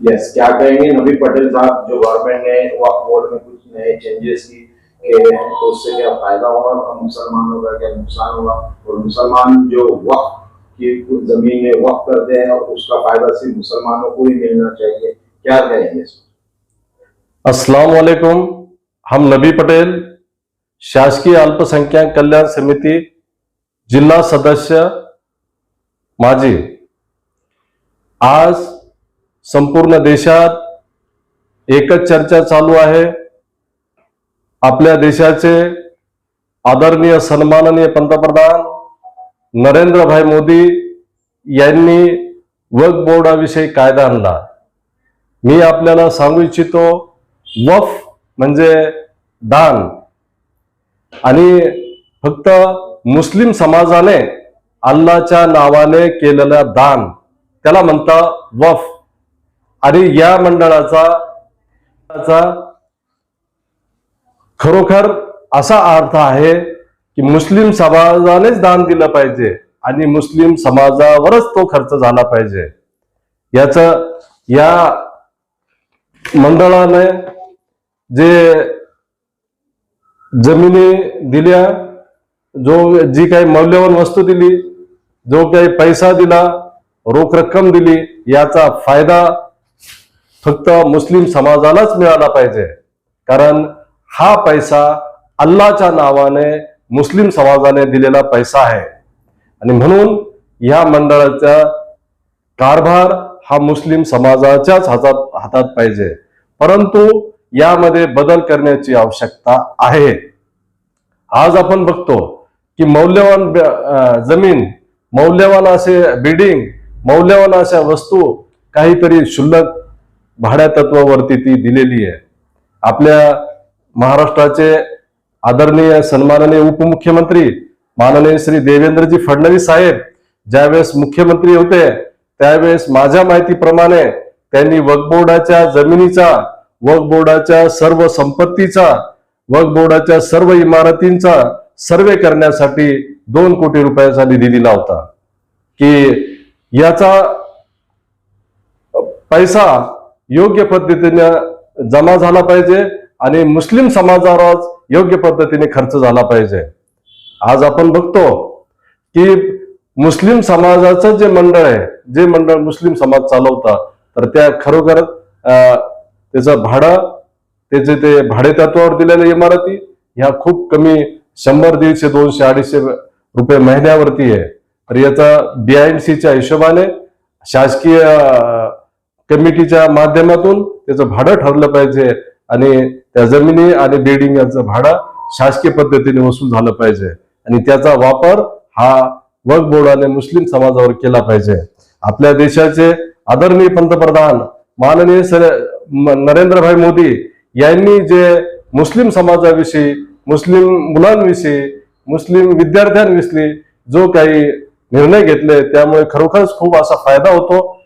Yes क्या कहेंगे? नबी पटेल साहब, जो गवर्नमेंट ने वक्फ बोर्ड में कुछ नए चेंजेस की तो उससे क्या फ़ायदा होगा? और मुसलमानों का क्या नुकसान होगा? और मुसलमान जो वक्त की कुछ जमीनें वक्फ करते हैं और उसका फ़ायदा सिर्फ़ मुसलमानों को ही मिलना चाहिए। क्या कहेंगे अस्सलाम वालेकुम हम नबी पटेल, शासकीय अल्पसंख्यक कल्याण समिति जिला सदस्य माजी। आज संपूर्ण देशात एकच चर्चा चालू आहे. आपल्या देशाचे आदरणीय सन्माननीय पंतप्रधान नरेंद्रभाई मोदी यांनी वक्फ बोर्डाविषयी कायदा आणला. मी आपल्याला सांगू इच्छितो वफ म्हणजे दान. आणि फक्त मुस्लिम समाजाने अल्लाच्या नावाने केलेलं दान. त्याला म्हणता वफ. आणि या मंडळाचा खरोखर असा अर्थ आहे की मुस्लिम समाजानेच दान दिलं पाहिजे आणि मुस्लिम समाजावरच तो खर्च झाला पाहिजे. याच या मंडळाने जे जमिनी दिल्या जो जी काही मौल्यवान वस्तू दिली जो काही पैसा दिला रोख रक्कम दिली याचा फायदा फक्त मुस्लिम समाजालाच मिळाला पाहिजे. कारण हा पैसा अल्लाच्या नावाने मुस्लिम समाजाने दिलेला पैसा आहे. आणि म्हणून या मंडळाचा कारभार हा मुस्लिम समाजाच्याच हातात हातात पाहिजे. परंतु यामध्ये बदल करण्याची आवश्यकता आहे. आज आपण बघतो की मौल्यवान जमीन मौल्यवान असे बिल्डिंग मौल्यवान अशा वस्तू काहीतरी क्षुल्लक भाड्या तत्वावरती ती दिलेली आहे. आपल्या महाराष्ट्राचे आदरणीय सन्माननीय उपमुख्यमंत्री माननीय श्री देवेंद्रजी फडणवीस साहेब ज्यावेळेस मुख्यमंत्री होते त्यावेळेस माझ्या माहितीप्रमाणे त्यांनी वक्फ बोर्डाच्या जमिनीचा वक्फ बोर्डाच्या सर्व संपत्तीचा वक्फ बोर्डाच्या सर्व इमारतींचा सर्वे करण्यासाठी दोन कोटी रुपयाचा निधी दिला होता. की याचा पैसा योग्य पद्धतीने जमा झाला पाहिजे आणि मुस्लिम समाजावर योग्य पद्धतीने खर्च झाला पाहिजे. आज आपण बघतो की मुस्लिम समाजाचं जे मंडळ आहे जे मंडळ मुस्लिम समाज चालवतात तर त्या खरोखर अं, त्याचं भाडं त्याचे ते भाडे तत्वावर दिलेल्या इमारती ह्या खूप कमी शंभर दीडशे दोनशे अडीचशे रुपये महिन्यावरती आहे. तर याचा बीआयएमसीच्या हिशोबाने शासकीय कमिटीच्या माध्यमातून त्याचं भाडं ठरलं पाहिजे आणि त्या जमिनी आणि बिल्डिंग यांचं भाडं शासकीय पद्धतीने वसूल झालं पाहिजे. आणि त्याचा वापर हा वक्फ बोर्डाने मुस्लिम समाजावर केला पाहिजे. आपल्या देशाचे आदरणीय पंतप्रधान माननीय सर- नरेंद्रभाई मोदी यांनी जे मुस्लिम समाजाविषयी मुस्लिम मुलांविषयी मुस्लिम विद्यार्थ्यांविषयी जो काही निर्णय घेतले त्यामुळे खरोखरच खूप असा फायदा होतो.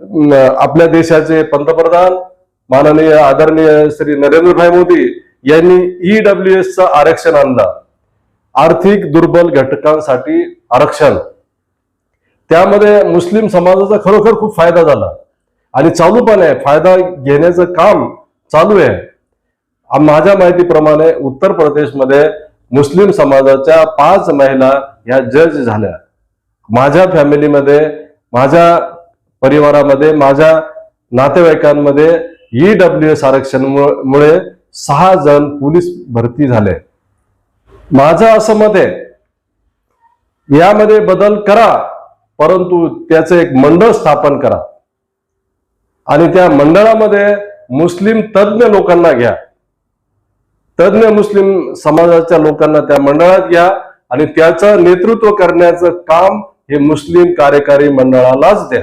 आपल्या देशाचे पंतप्रधान माननीय आदरणीय श्री नरेंद्रभाई मोदी यांनी ईडब्ल्यू एसचा आरक्षण आणलं. आर्थिक दुर्बल घटकांसाठी आरक्षण. त्यामध्ये मुस्लिम समाजाचा खरोखर खूप फायदा झाला. आणि चालू पण आहे. फायदा घेण्याचं काम चालू आहे. माझ्या माहितीप्रमाणे उत्तर प्रदेशमध्ये मुस्लिम समाजाच्या पाच महिला ह्या जज झाल्या. माझ्या फॅमिलीमध्ये माझ्या परिवारामध्ये माझ्या नातेवाईकांमध्ये ईडब्ल्यू एस आरक्षण मुळे सहा जण पोलीस भरती झाले. माझं असं मत आहे यामध्ये बदल करा परंतु त्याचं एक मंडळ स्थापन करा. आणि त्या मंडळामध्ये मुस्लिम तज्ज्ञ लोकांना घ्या. तज्ज्ञ मुस्लिम समाजाच्या लोकांना त्या मंडळात घ्या आणि त्याचं नेतृत्व करण्याचं काम हे मुस्लिम कार्यकारी मंडळालाच द्या.